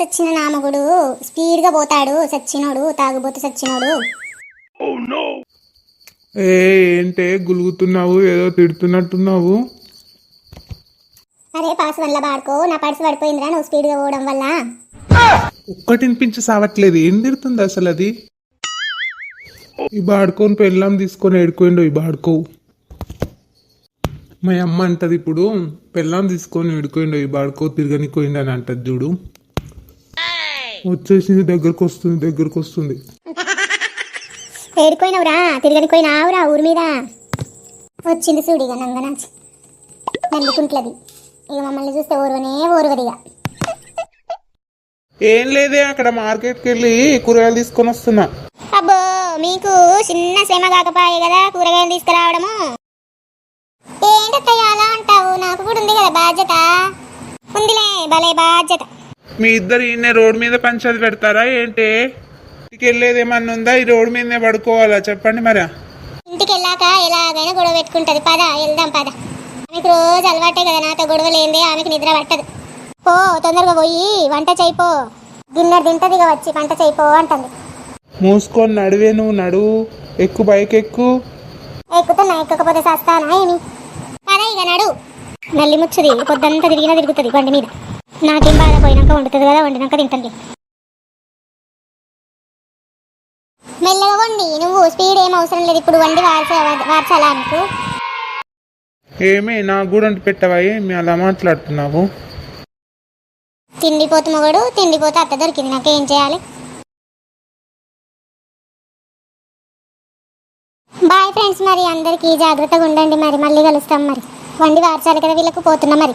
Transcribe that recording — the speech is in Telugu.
సచ్చిన నామగుడు. స్పీడ్గా పోతాడు సచ్చినోడు తాగుబోతు సచ్చినోడు. ఏ ఏంటే గులుగుతున్నావు? ఏదో తిడుతున్నట్టున్నావు? అరే పాస్ వల్ల పాడుకో నా పర్సు పడిపోయిందిరా నువ్వు స్పీడ్గా పోవడం వల్ల. ఒక్కటి వినిపించి సావట్లేదు. ఏం తిడుతుంది అసలు అది? ఈ బాడుకోని పెళ్ళాం తీసుకొని ఏడుకోండు ఈ బాడుకో. మా అమ్మ అంటది ఇప్పుడు పెళ్ళాం తీసుకొని ఏడుకోండు ఈ బాడుకో తిరగనికోయిండు అని అంటది చూడు. వచ్చేసింది దగ్గరకు వస్తుంది దగ్గరకు వస్తుంది. ఏడిపోయినవురా తిరగని పోయినావురా ఊరి మీద. వచ్చింది చూడు ఇక నంగనాచి నల్లుకుంట్లది ఇక మమ్మల్ని చూస్తే ఓర్వనే ఓర్వదిగా ఏం లేదే అక్కడ మార్కెట్కి వెళ్ళి కూరగాయలు తీసుకొని వస్తున్నా. అబ్బో మీకు చిన్న శ్రమ కాకపాయే కదా కూరగాయలు తీసుకురావడము. ఏంటత్తయ్య అలా అంటావు? నాకు కూడా ఉంది కదా బాధ్యత. ఉందిలే భలే బాధ్యత. మీ ఇద్దరు ఈయన రోడ్ మీద పంచాది పెడతారా ఏంటి? ఇంటికి వెళ్ళేది ఏమన్నా ఉందా? ఈ రోడ్ మీదనే పడుకోవాలా? చెప్పండి మరి. ఇంటికి వెళ్ళాక ఎలాగైనా గొడవ పెట్టుకుంటది. పద వెళ్దాం పద. ఆమెకు రోజు అలవాటే కదా నాతో గొడవ లేదే ఆమెకు నిద్ర పట్టదు. పో తొందరగా పోయి వంట చేయిపో గిన్నె తింటది వచ్చి వంట చేయిపో అంటుంది. మూసుకొని నడివే నువ్వు నడువు ఎక్కువ బైక్ ఎక్కు ఎక్కుతున్నా ఎక్కకపోతే సస్తానా ఏమి? పద ఇక నడు. నల్లి ముచ్చుది పొద్దంతా తిరిగినా తిరుగుతుంది బండి మీద. నాకేం బాధ పోయినాక వండుతుంది కదా వండినాక తింటుంది మెల్లగా వండి నువ్వు స్పీడ్ ఏం అవసరం లేదు ఇప్పుడు వండి వార్చ వార్చాలా నీకు ఏమే నాకు కూడా అంటు పెట్టవా ఏమి? అలా మాట్లాడుతున్నావు. తిండిపోతు మొగడు తిండిపోతే అత్త దొరికింది నాకు ఏం చేయాలి? బాయ్ ఫ్రెండ్స్ మరి అందరికీ జాగ్రత్తగా ఉండండి మరి మళ్ళీ కలుస్తాం మరి. వండి వార్చాలి కదా వీళ్ళకు పోతున్నా మరి.